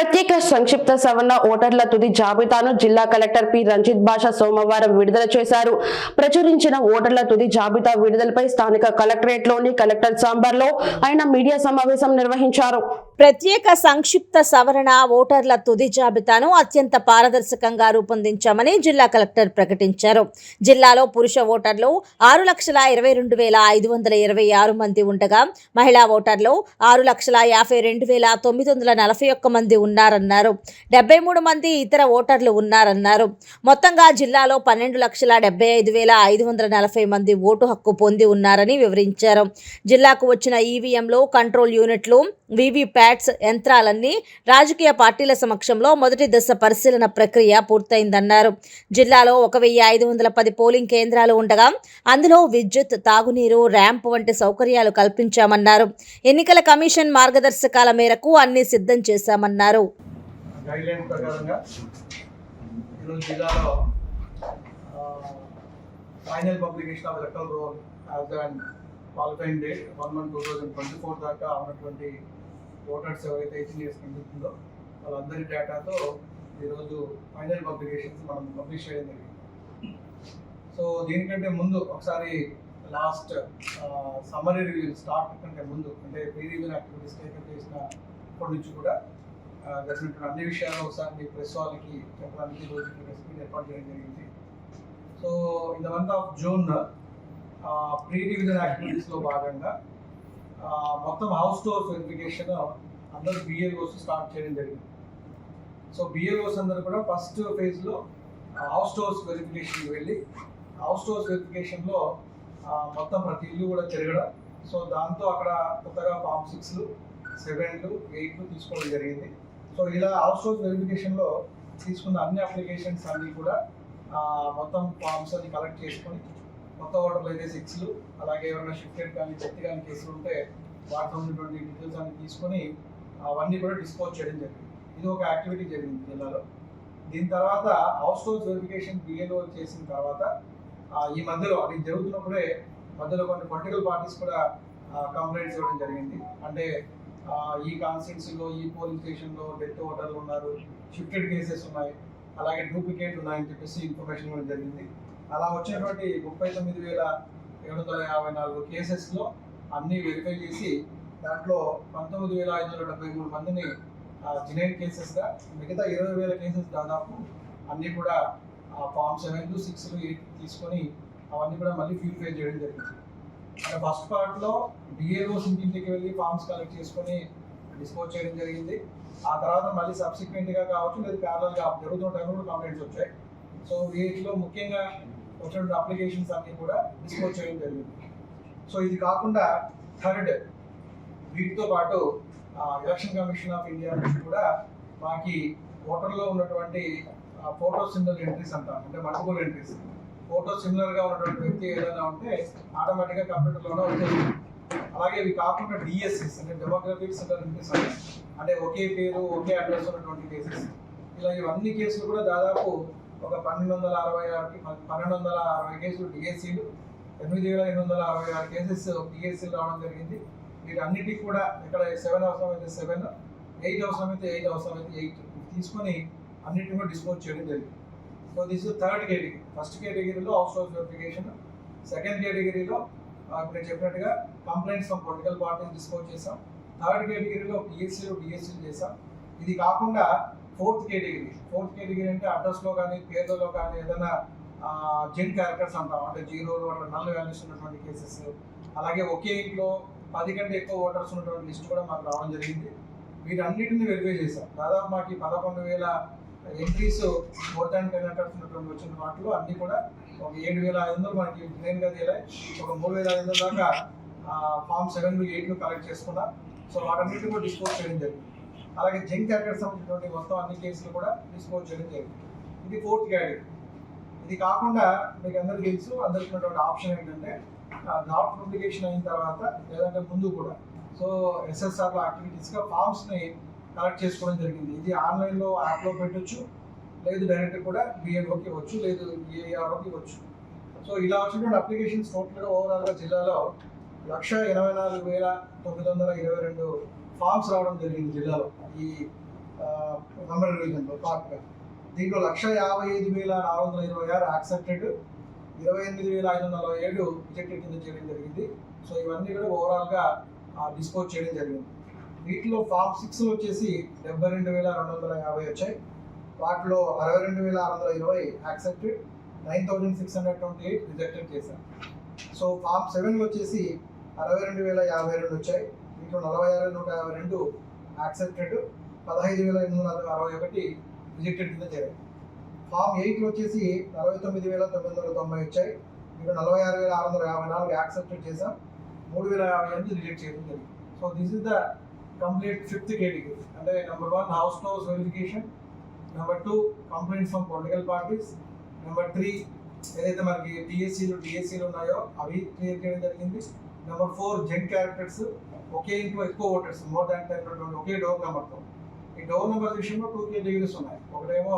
ప్రత్యేక సంక్షిప్త సవరణ ఓటర్ల తుది జాబితాను జిల్లా కలెక్టర్ పి. రంజిత్ బాషా సోమవారం విడుదల చేశారు. ప్రచురించిన ఓటర్ల తుది జాబితా విడుదలపై స్థానిక కలెక్టరేట్లోని కలెక్టర్ సాంబార్లో ఆయన మీడియా సమావేశం నిర్వహించారు. ప్రత్యేక సంక్షిప్త సవరణ ఓటర్ల తుది జాబితాను అత్యంత పారదర్శకంగా రూపొందించామని జిల్లా కలెక్టర్ ప్రకటించారు. జిల్లాలో పురుష ఓటర్లు ఆరు లక్షల ఇరవై రెండు వేల ఐదు వందల ఇరవై ఆరు మంది ఉండగా మహిళా ఓటర్లు ఆరు లక్షల యాభై రెండు వేల తొమ్మిది వందల నలభై ఒక్క మంది ఉన్నారన్నారు. డెబ్బై మూడు మంది ఇతర ఓటర్లు ఉన్నారన్నారు. మొత్తంగా జిల్లాలో పన్నెండు లక్షల డెబ్బై ఐదు వేల ఐదు వందల నలభై మంది ఓటు హక్కు పొంది ఉన్నారని వివరించారు. జిల్లాకు వచ్చిన ఈవీఎంలు కంట్రోల్ యూనిట్లు వీవీప్యాట్స్ యంత్రాలన్నీ రాజకీయ పార్టీల సమక్షంలో మొదటి దశ పరిశీలన ప్రక్రియ పూర్తయిందన్నారు. జిల్లాలో ఒక వెయ్యి ఐదు వందల పది పోలింగ్ కేంద్రాలు ఉండగా అందులో విద్యుత్ తాగునీరు ర్యాంప్ వంటి సౌకర్యాలు కల్పించామన్నారు. ఎన్నికల కమిషన్ మార్గదర్శకాల మేరకు అన్ని సిద్ధం చేశామన్నారు. Final publication of electoral roll as and qualifying date one month two thousand twenty four దాకా ఉన్నటువంటి ఓటర్స్ ఎవరైతే ఎయిటీన్ ఇయర్స్ వాళ్ళందరి డేటాతో ఈరోజు ఫైనల్ పబ్లికేషన్స్ మనం పబ్లిష్ చేయడం జరిగింది. సో దీనికంటే ముందు ఒకసారి లాస్ట్ సమ్మరీ రివ్యూ స్టార్ట్ కంటే ముందు అంటే ప్రీ రివ్యూ యాక్టివిటీస్ టేకప్ చేసిన ఇప్పటి నుంచి కూడా జరిగినటువంటి అన్ని విషయాలు ఒకసారి మీ ప్రెస్ వాళ్ళకి చెప్పడానికి రోజు ప్రెస్ మీట్ ఏర్పాటు చేయడం జరిగింది. So in the month of June pre revision యాక్టివిటీస్లో భాగంగా మొత్తం హౌస్ డోర్ వెరిఫికేషన్ అందరూ బిఏఓస్ స్టార్ట్ చేయడం జరిగింది. సో బిఏఓస్ అందరూ కూడా ఫస్ట్ ఫేజ్లో హౌస్ డోర్స్ వెరిఫికేషన్కి వెళ్ళి హౌస్ డోర్స్ వెరిఫికేషన్లో మొత్తం ప్రతి ఇల్లు కూడా తిరగడం. సో దాంతో అక్కడ కొత్తగా ఫామ్ సిక్స్లు సెవెన్లు ఎయిట్లు తీసుకోవడం జరిగింది. సో ఇలా హౌస్ హోల్డ్ వెరిఫికేషన్లో తీసుకున్న అన్ని అప్లికేషన్స్ అన్నీ కూడా మొత్తం ఫామ్స్ అన్ని కలెక్ట్ చేసుకొని కొత్త ఓటర్లు అయితే సిక్స్లు అలాగే ఏమైనా షిఫ్టెడ్ కానీ చెత్త కానీ కేసులు ఉంటే వాటిలో ఉన్నటువంటి డీటెయిల్స్ అన్ని తీసుకొని అవన్నీ కూడా డిస్పోజ్ చేయడం జరిగింది. ఇది ఒక యాక్టివిటీ జరిగింది జిల్లాలో. దీని తర్వాత హౌస్ హోల్స్ వెరిఫికేషన్ బిఏలో చేసిన తర్వాత ఈ మధ్యలో అది జరుగుతున్నప్పుడే మధ్యలో కొన్ని పొలిటికల్ పార్టీస్ కూడా కంప్లైంట్స్ ఇవ్వడం జరిగింది. అంటే ఈ కాన్స్టిట్యూన్సీలో ఈ పోలింగ్ స్టేషన్లో డెత్ ఓటర్లు ఉన్నారు షిఫ్టెడ్ కేసెస్ ఉన్నాయి అలాగే డూప్లికేట్ ఉన్నాయని చెప్పేసి ఇన్ఫర్మేషన్ కూడా జరిగింది. అలా వచ్చినటువంటి ముప్పై తొమ్మిది వేల ఏడు వందల యాభై నాలుగు కేసెస్లో అన్నీ వెరిఫై చేసి దాంట్లో పంతొమ్మిది వేల ఐదు వందల డెబ్బై మూడు మందిని జినైన్ కేసెస్గా మిగతా ఇరవై వేల కేసెస్ దాదాపు అన్నీ కూడా ఫామ్ సెవెన్ సిక్స్ ఎయిట్ తీసుకొని అవన్నీ కూడా మళ్ళీ ప్యూరిఫై చేయడం జరిగింది. అంటే ఫస్ట్ పార్ట్లో డిఏఓస్ ఇంటింటికి వెళ్ళి ఫామ్స్ కలెక్ట్ చేసుకొని డిస్పోజ్ చేయడం జరిగింది. ఆ తర్వాత మళ్ళీ సబ్సిక్వెంట్గా కావచ్చు లేదు ప్యారల్గా జరుగుతున్న టైంలో కూడా కంప్లైంట్స్ వచ్చాయి. సో వీటిలో ముఖ్యంగా వచ్చినటువంటి అప్లికేషన్స్ అన్ని కూడా డిస్పోజ్ చేయడం జరిగింది. సో ఇది కాకుండా థర్డ్ వీటితో పాటు ఎలక్షన్ కమిషన్ ఆఫ్ ఇండియా నుంచి కూడా మాకి ఓటర్లో ఉన్నటువంటి ఫోటో సిమిలర్ ఎంట్రీస్ అంటాం అంటే మల్టిపుల్ ఎంట్రీస్ ఫోటో సిమిలర్గా ఉన్నటువంటి వ్యక్తి ఏదైనా ఉంటే ఆటోమేటిక్గా వచ్చేస్తుంది. అలాగే ఇవి కాకుండా డిఎస్ఎస్ అంటే డెమోగ్రఫిక్ సెంటర్ ఎంట్రీస్ అంటే. ఒకే పేరు ఒకే అడ్రస్ ఉన్నటువంటి కేసెస్ ఇలా ఇవన్నీ కేసులు కూడా దాదాపు ఒక పన్నెండు వందల అరవై ఆరుకి పన్నెండు వందల అరవై కేసులు డిఎస్సీలు ఎనిమిది వేల ఎనిమిది వందల అరవై ఆరు కేసెస్ డిఎస్సీలు రావడం జరిగింది. వీటన్నిటికి కూడా ఇక్కడ సెవెన్ అవసరం అయితే సెవెన్ ఎయిట్ అవసరం అయితే ఎయిట్ అవసరం అయితే ఎయిట్ తీసుకొని అన్నిటిని కూడా డిస్పోజ్ చేయడం జరిగింది. So this third category. First కేటగిరీలో హౌస్ హోల్డ్ వెరిఫికేషన్ సెకండ్ కేటగిరీలో ఇప్పుడు చెప్పినట్టుగా complaints from political parties dispose చేసాం థర్డ్ కేటగిరీలో పిఎస్సీలు డిఎస్సీలు చేసాం ఇది కాకుండా ఫోర్త్ కేటగిరీ. ఫోర్త్ కేటగిరీ అంటే అడ్రస్లో కానీ పేర్లలో కానీ ఏదైనా జెన్ క్యారెక్టర్స్ అంటాం. అంటే జీరోలు అట్లా నల్ వాల్యూస్ ఉన్నటువంటి కేసెస్. అలాగే ఒకే ఇంట్లో పది కంటే ఎక్కువ ఓటర్స్ ఉన్నటువంటి లిస్ట్ కూడా మాకు రావడం జరిగింది. వీటన్నిటిని వెరిఫై చేశాం. దాదాపు మాకు పదకొండు వేల entries more than ten hundreds ఉన్నటువంటి వచ్చిన వాటిలో అన్ని కూడా ఒక ఏడు వేల ఐదు వందలు మనకి మెయిన్గా తేలాయి ఒక మూడు వేల ఐదు వందల దాకా ఫామ్ సెవెన్ ఎయిట్లు కలెక్ట్ చేసుకున్నాం. సో వాటన్నిటిని కూడా డిస్పోజ్ చేయడం జరిగింది. అలాగే జంక్ క్యారెక్టర్ సంబంధించినటువంటి మొత్తం అన్ని కేసులు కూడా డిస్పోజ్ చేయడం జరిగింది. ఇది ఫోర్త్ కేటగిరీ ఇది కాకుండా మీకు అందరికీ తెలుసు అందరికి ఉన్నటువంటి ఆప్షన్ ఏంటంటే డ్రాఫ్ట్ పబ్లికేషన్ అయిన తర్వాత లేదంటే ముందు కూడా. సో ఎస్ఎస్ఆర్లో యాక్టివిటీస్గా ఫామ్స్ని కలెక్ట్ చేసుకోవడం జరిగింది. ఇది ఆన్లైన్లో యాప్లో పెట్టొచ్చు లేదు డైరెక్ట్ కూడా బిఎల్ఓకి ఇవ్వచ్చు లేదు ఏఆర్ఓకి ఇవ్వచ్చు. సో ఇలా వచ్చినటువంటి అప్లికేషన్స్ టోటల్గా ఓవరాల్గా జిల్లాలో లక్ష ఎనభై నాలుగు వేల తొమ్మిది వందల ఇరవై రెండు ఫామ్స్ రావడం జరిగింది జిల్లాలో ఈ నంబర్ రివిజన్లో పార్ట్గా దీంట్లో లక్ష యాభై ఐదు వేల నాలుగు వందల ఇరవై ఆరు యాక్సెప్టెడ్ ఇరవై ఎనిమిది వేల ఐదు వందల నలభై ఏడు రిజెక్టెడ్ కింద చేయడం జరిగింది. సో ఇవన్నీ కూడా ఓవరాల్గా డిస్పోజ్ చేయడం జరిగింది. వీటిలో ఫామ్ సిక్స్లో వచ్చేసి డెబ్బై రెండు వేల రెండు వందల యాభై వచ్చాయి. వాటిలో అరవై రెండు వేల ఆరు వందల ఇరవై accepted nine thousand six hundred twenty eight rejected చేశారు. సో ఫామ్ సెవెన్లో వచ్చేసి అరవై రెండు వేల యాభై రెండు వచ్చాయి. దీంట్లో నలభై ఆరు నూట యాభై రెండు యాక్సెప్టెడ్ పదహైదు వేల ఎనిమిది వందల అరవై ఒకటి రిజెక్టెడ్ కింద చేరాయి. ఫామ్ ఎయిట్లో వచ్చేసి నలభై తొమ్మిది వేల తొమ్మిది వందల తొంభై వచ్చాయి. ఇక్కడ నలభై ఆరు వేల ఆరు వందల యాభై నాలుగు యాక్సెప్టెడ్ చేసాం మూడు వేల యాభై ఎనిమిది రిజెక్ట్ చేయడం జరిగింది. So this is the complete fifth category అంటే number one house to house verification number two complaints from political parties number three ఏదైతే మనకి టీఎస్సీలు డిఎస్సీలు ఉన్నాయో అవి క్లియర్ చేయడం జరిగింది. నెంబర్ ఫోర్ జెన్ క్యారెక్టర్స్ ఒకే ఇంట్లో ఎక్కువ ఓటర్స్ మోర్ దాన్ టెన్ ఒకే డోర్ నెంబర్తో ఈ డోర్ నెంబర్ విషయంలో టూ కేటగిరీస్ ఉన్నాయి. ఒకటేమో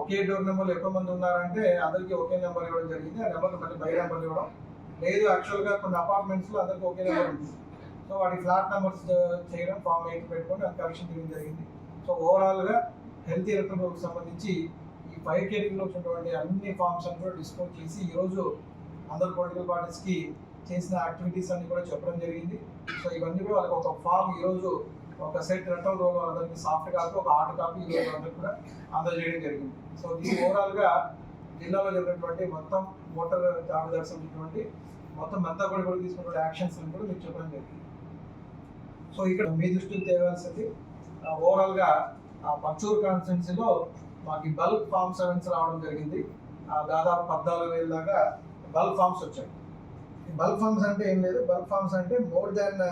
ఒకే డోర్ నెంబర్లు ఎక్కువ మంది ఉన్నారంటే అందరికీ ఒకే నెంబర్ ఇవ్వడం జరిగింది. ఆ నెంబర్ మళ్ళీ బై నెంబర్ ఇవ్వడం. లేదు యాక్చువల్గా కొన్ని అపార్ట్మెంట్స్లో అందరికీ ఒకే నెంబర్ ఉంది. సో వాటి ఫ్లాట్ నెంబర్స్ చేయడం ఫామ్ ఎయిట్ పెట్టుకొని అది కరెక్షన్ చేయడం జరిగింది. సో ఓవరాల్గా హెల్త్ ఎలక్ట్రికల్కి సంబంధించి ఈ ఫైవ్ కేటగిరీలో వచ్చినటువంటి అన్ని ఫామ్స్ అన్ని కూడా డిస్కౌంట్ చేసి ఈరోజు అందరు పొలిటికల్ పార్టీస్కి చేసిన యాక్టివిటీస్ అన్ని కూడా చెప్పడం జరిగింది. సో ఇవన్నీ కూడా వాళ్ళకి ఒక ఫామ్ ఈరోజు ఒక సెట్ రెటల్ రోల్ అందరికి సాఫ్ట్ కాపీ ఒక హార్డ్ కాపీ ఈరోజు అందరికి కూడా అందజేయడం జరిగింది. సో దీని ఓవరాల్గా జిల్లాలో జరిగినటువంటి మొత్తం ఓటర్ జాబితాకు సంబంధించినటువంటి మొత్తం అంతా కూడా కూడా తీసుకున్నటువంటి యాక్షన్స్ అని కూడా మీకు చెప్పడం జరిగింది. సో ఇక్కడ మీ దృష్టికి తేవాల్సింది ఓవరాల్గా ఆ పచ్చూరు కాన్స్టిట్యున్సీలో మాకు బల్క్ ఫామ్ సెవెన్స్ రావడం జరిగింది. ఆ, దాదాపు పద్నాలుగు వేల దాకా బల్క్ ఫామ్స్ వచ్చాయి. బల్క్ ఫామ్స్ అంటే ఏం లేదు. బల్క్ ఫామ్స్ అంటే మోర్ దాన్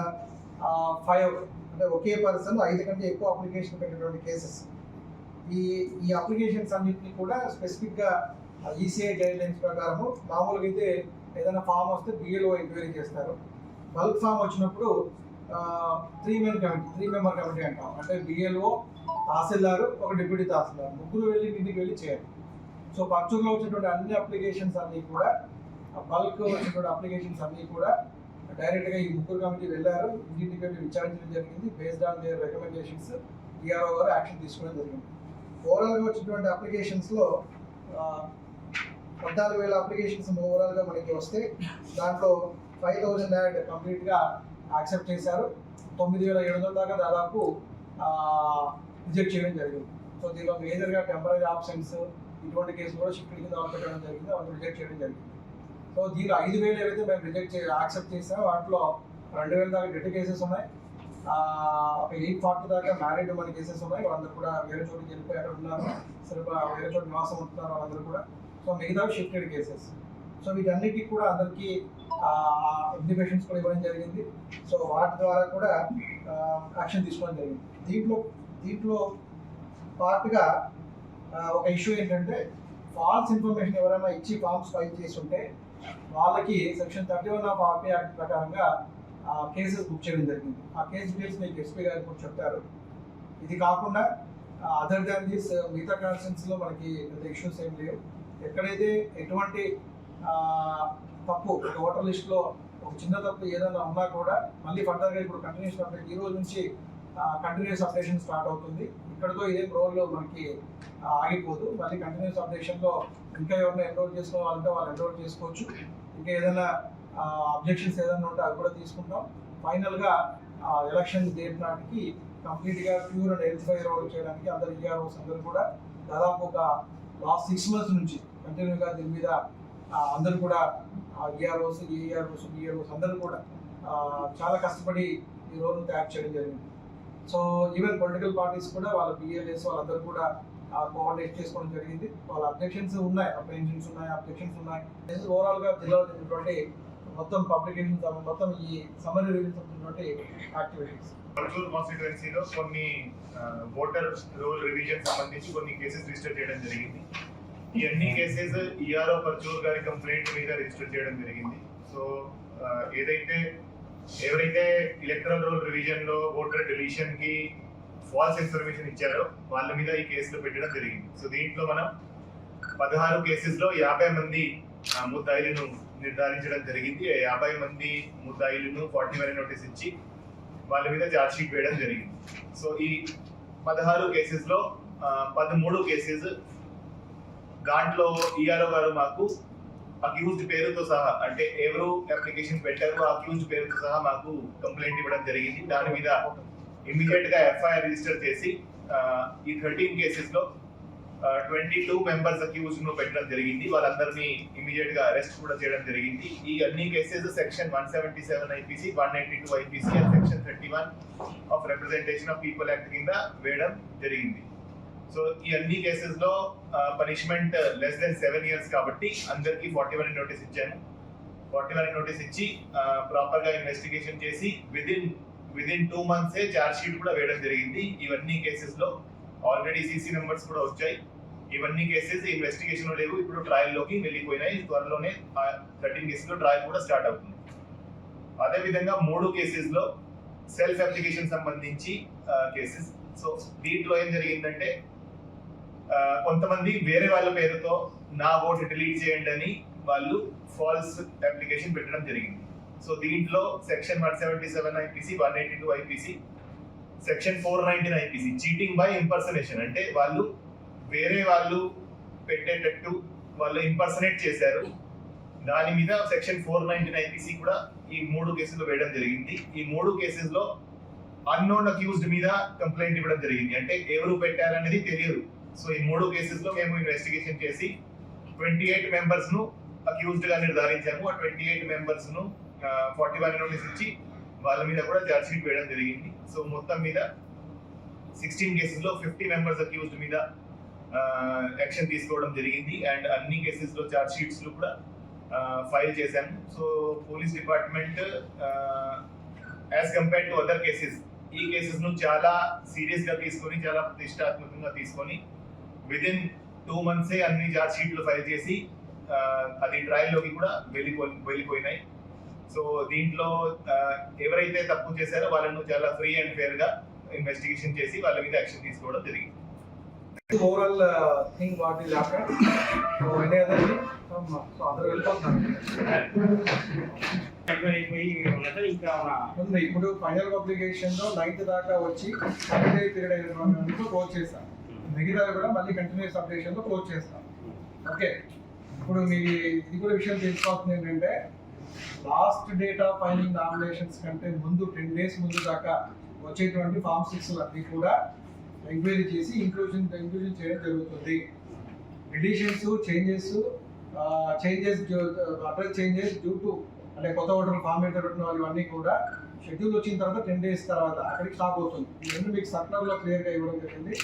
ఫైవ్ అంటే ఒకే పర్సన్ ఐదు కంటే ఎక్కువ అప్లికేషన్ పెట్టినటువంటి కేసెస్. ఈ ఈ అప్లికేషన్స్ అన్నింటినీ కూడా స్పెసిఫిక్గా ఈసీఐ గైడ్ లైన్స్ ప్రకారము మామూలుగా అయితే ఏదైనా ఫామ్ వస్తే బిఎల్ఓ ఎంక్వైరీ చేస్తారు. బల్క్ ఫామ్ వచ్చినప్పుడు three men committee three member committee అంటాం. అంటే బిఎల్ఓ తహసీల్దార్ ఒక డిప్యూటీ తహసీల్దార్. ముగ్గురు వెళ్ళి ఇంటికి వెళ్ళి చేయాలి. సో పర్చూర్లో వచ్చినటువంటి అన్ని అప్లికేషన్స్ అన్నీ కూడా బల్క్ వచ్చినటువంటి అప్లికేషన్స్ అన్నీ కూడా డైరెక్ట్గా ఈ ముగ్గురు కమిటీ వెళ్ళారు. ఇంటికి విచారించడం జరిగింది. Based on their recommendations DRO గారు యాక్షన్ తీసుకోవడం జరిగింది. ఓవరాల్గా వచ్చినటువంటి అప్లికేషన్స్లో పద్నాలుగు వేల అప్లికేషన్స్ ఓవరాల్గా మనకి వస్తే దాంట్లో ఫైవ్ థౌజండ్ యాడ్ కంప్లీట్గా యాక్సెప్ట్ చేశారు. తొమ్మిది వేల ఏడు వందల దాకా దాదాపు రిజెక్ట్ చేయడం జరిగింది. సో దీనిలో మేజర్గా టెంపరీ ఆప్షన్స్ ఇటువంటి కేసులు కూడా షిఫ్ట్ కింద పెట్టడం జరిగింది. వాళ్ళు రిజెక్ట్ చేయడం జరిగింది. సో దీనిలో ఐదు వేలు ఏవైతే మేము రిజెక్ట్ చే యాక్సెప్ట్ చేసామో వాటిలో రెండు వేల దాకా డెట్ కేసెస్ ఉన్నాయి. ఒక ఎయిట్ ఫార్టీ దాకా మ్యారీడ్ మన కేసెస్ ఉన్నాయి. వాళ్ళందరూ కూడా వేరే చోటుకి వెళ్ళిపోయి అక్కడ ఉన్నారు. సరే వేరే చోటు నివాసం ఉంటున్నారు వాళ్ళందరూ కూడా. సో మిగతా షిఫ్టెడ్ కేసెస్ సో వీటన్నిటికీ కూడా అందరికీ ఇండికేషన్స్ కూడా ఇవ్వడం జరిగింది. సో వాటి ద్వారా కూడా యాక్షన్ తీసుకోవడం జరిగింది. దీంట్లో దీంట్లో పార్ట్గా ఒక ఇష్యూ ఏంటంటే ఫాల్స్ ఇన్ఫర్మేషన్ ఎవరైనా ఇచ్చి ఫామ్స్ ఫైల్ చేసి ఉంటే వాళ్ళకి section thirty one of RP act ప్రకారంగా కేసెస్ బుక్ చేయడం జరిగింది. ఆ కేసు డీటెయిల్స్ మీకు ఎస్పీ గారు కూడా చెప్తారు ఇది కాకుండా అదర్ దాన్ దీస్ మిగతా కాన్స్టెన్సీలో మనకి పెద్ద ఇష్యూస్ ఏం లేవు. ఎక్కడైతే ఎటువంటి తప్పు ఒక ఓటర్ లిస్ట్లో ఒక చిన్న తప్పు ఏదైనా ఉన్నా కూడా మళ్ళీ ఫర్దర్గా ఇప్పుడు కంటిన్యూస్ అప్డేట్ ఈ రోజు నుంచి కంటిన్యూస్ అప్డేషన్ స్టార్ట్ అవుతుంది. ఇక్కడతో ఇదే రోల్ మనకి ఆగిపోదు. మళ్ళీ కంటిన్యూస్ అప్డేషన్లో ఇంకా ఎవరైనా ఎన్రోల్ చేసుకోవాలంటే వాళ్ళు ఎన్రోల్ చేసుకోవచ్చు. ఇంకా ఏదైనా అబ్జెక్షన్స్ ఏదైనా ఉంటే అవి కూడా తీసుకుంటాం. ఫైనల్గా ఎలక్షన్ డేట్ నాటికి కంప్లీట్గా ప్యూర్ అండ్ ఎలిజిఫై రోల్ చేయడానికి అందరు ఈఆర్ఓస్ అందరూ కూడా దాదాపు ఒక లాస్ట్ సిక్స్ మంత్స్ నుంచి కంటిన్యూగా దీని మీద అందరూ కూడా ఈఆర్ఓస్ ఏఆర్ఓస్ బిఆర్ఓస్ అందరూ కూడా చాలా కష్టపడి ఈ రోజు తయారు చేయడం జరిగింది. సో ఈవెన్ పొలిటికల్ పార్టీస్ కూడా వాళ్ళ బిఎల్ఎస్ వాళ్ళందరూ కూడా కోఆర్డినేట్ చేసుకోవడం జరిగింది. వాళ్ళ అబ్జెక్షన్స్ ఉన్నాయి అప్రెన్షన్స్ ఉన్నాయి అబ్జెక్షన్స్ ఉన్నాయి. ఓవరాల్గా జిల్లాలో జరిగినటువంటి మొత్తం పబ్లికేషన్స్ మొత్తం ఈ సమరీ రివ్యూస్ అవుతున్నటువంటి యాక్టివిటీస్ పర్చూర్ కాన్స్టిట్యుయెన్సీలో కొన్ని ఓటర్ రూల్ రివిజన్ సంబంధించి కొన్ని కేసెస్ రిజిస్టర్ చేయడం జరిగింది. ఈ అన్ని కేసెస్ ఈఆర్ఓ పర్చూర్ గారి కంప్లైంట్ మీద రిజిస్టర్ చేయడం జరిగింది. సో ఏదైతే ఎవరైతే ఎలక్ట్రల్ రోల్ రివిజన్లో ఓటర్ డిలీషన్కి ఫాల్స్ ఇన్ఫర్మేషన్ ఇచ్చారో వాళ్ళ మీద ఈ కేసులు పెట్టడం జరిగింది. సో దీంట్లో మనం పదహారు కేసెస్లో యాభై మంది ముద్దాయిలను నిర్ధారించడం జరిగింది. యాభై మంది ముద్దాయిలను ఫార్టీ వన్ నోటీస్ ఇచ్చి వాళ్ళ మీద ఛార్జ్ షీట్ వేయడం జరిగింది. సో ఈ పదహారు కేసెస్లో పదమూడు కేసెస్ దాంట్లో ఈఆర్ఓ గారు మాకు అక్యూజ్డ్ పేరుతో సహా అంటే ఎవరు అప్లికేషన్ పెట్టారో అక్యూజ్డ్ పేరుతో సహా మాకు కంప్లైంట్ ఇవ్వడం జరిగింది. దాని మీద ఇమీడియట్గా ఎఫ్ఐఆర్ రిజిస్టర్ చేసి ఈ థర్టీన్ కేసెస్లో ట్వంటీ టూ మెంబర్స్ అక్యూజ్లో పెట్టడం జరిగింది. వాళ్ళందరినీ ఇమీడియట్గా అరెస్ట్ కూడా చేయడం జరిగింది. ఈ అన్ని cases section one seventy seven IPC one eighty two IPC and section thirty one of representation of people act కింద వేయడం జరిగింది. సో ఈ అన్ని కేసెస్లో punishment less than seven years కాబట్టి అందరికి ఫార్టీ వన్ నోటీస్ ఇచ్చాను. ఫార్టీ వన్ నోటీస్ ఇచ్చి ప్రాపర్గా ఇన్వెస్టిగేషన్ చేసి within within two months charge sheet కూడా వేయడం జరిగింది. ఇవన్నీ కేసెస్లో ఆల్రెడీ సీసీ నెంబర్స్ కూడా వచ్చాయి. ఇవన్నీ కేసెస్ ఇన్వెస్టిగేషన్ లేవు. ఇప్పుడు ట్రయల్లోకి వెళ్ళిపోయినాయి. త్వరలోనే థర్టీన్ కేసెస్లో ట్రయల్ కూడా స్టార్ట్ అవుతుంది. అదే విధంగా మూడు కేసెస్లో సెల్ఫ్ అప్లికేషన్ సంబంధించి కేసెస్ సో దీంట్లో ఏం జరిగిందంటే కొంతమంది వేరే వాళ్ళ పేరుతో నా ఓటు డిలీట్ చేయండి అని వాళ్ళు ఫాల్స్ అప్లికేషన్ పెట్టడం జరిగింది. సో దీంట్లో section one seventy seven IPC one eighty two IPC section four nineteen IPC cheating by impersonation అంటే వాళ్ళు వేరే వాళ్ళు పెట్టేటట్టు వాళ్ళు ఇంపర్సనేట్ చేశారు. దాని మీద సెక్షన్ ఫోర్ నైన్టీన్ ఐపీసీ కూడా ఈ మూడు కేసులు వేయడం జరిగింది. ఈ మూడు కేసెస్లో అన్నోన్ అక్యూజ్డ్ మీద కంప్లైంట్ ఇవ్వడం జరిగింది. అంటే ఎవరు పెట్టారనేది తెలియదు. సో ఈ మూడు కేసెస్లో మేము ఇన్వెస్టిగేషన్ చేసి ట్వంటీ ఎయిట్ మెంబర్స్ను అక్యూజ్డ్గా నిర్ధారించాము. ఆ ట్వంటీ ఎయిట్ మెంబర్స్ను ఫార్టీ వన్ నోటీస్ ఇచ్చి వాళ్ళ మీద కూడా చార్జ్ షీట్ వేయడం జరిగింది. సో మొత్తం మీద సిక్స్టీన్ కేసెస్లో ఫిఫ్టీ మెంబర్స్ అక్యూజ్డ్ మీద యాక్షన్ తీసుకోవడం జరిగింది. అండ్ అన్ని కేసెస్లో చార్జ్ షీట్స్లో కూడా ఫైల్ చేశాము. So police department as compared to other cases ఈ కేసెస్ను చాలా సీరియస్గా తీసుకొని చాలా ప్రతిష్టాత్మకంగా తీసుకొని విదిన్ టూ మంత్సే అన్ని చార్జ్ షీట్లు ఫైల్ చేసి అది ట్రయల్లోకి కూడా వెళ్ళిపో వెళ్ళిపోయినాయి. సో దీంట్లో ఎవరైతే తప్పు చేశారో వాళ్ళను చాలా ఫ్రీ అండ్ ఫేర్గా ఇన్వెస్టిగేషన్ చేసి వాళ్ళ మీద యాక్షన్ తీసుకోవడం జరిగింది. Overall thing what what is happened. వెళ్ళిపోతున్నాను ఇంకా ఉంది. ఇప్పుడు ఫైనల్ పబ్లికేషన్లో నైన్త్ దాకా వచ్చి కంటిన్యూ పీరియడ్ అయినటువంటి క్లోజ్ చేస్తాం మిగతా కూడా మళ్ళీ కంటిన్యూస్ అప్డేషన్లో క్లోజ్ చేస్తాం. ఓకే ఇప్పుడు మీ ఇది కూడా విషయం తెలుసుకోవాల్సింది ఏంటంటే last date of final nominations కంటే ముందు టెన్ డేస్ ముందు దాకా వచ్చేటువంటి ఫామ్ సిక్స్ అన్ని కూడా ఎంక్వైరీ చేసి ఇంక్లూజన్ ఇంక్లూజన్ చేయడం జరుగుతుంది. Additions changes changes address changes due to అంటే కొత్త ఓటర్ ఫామ్ మీద పెట్టిన వాళ్ళు ఇవన్నీ కూడా షెడ్యూల్ వచ్చిన తర్వాత టెన్ డేస్ తర్వాత అక్కడికి స్టాప్ అవుతుంది. ఇవన్నీ మీకు సర్కులర్లో క్లియర్గా ఇవ్వడం జరిగింది.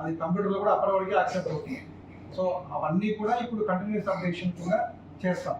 అది కంప్యూటర్లో కూడా అప్పటి వరకు యాక్సెప్ట్ అవుతుంది. సో అవన్నీ కూడా ఇప్పుడు కంటిన్యూస్ అప్డేషన్ కూడా చేస్తాం.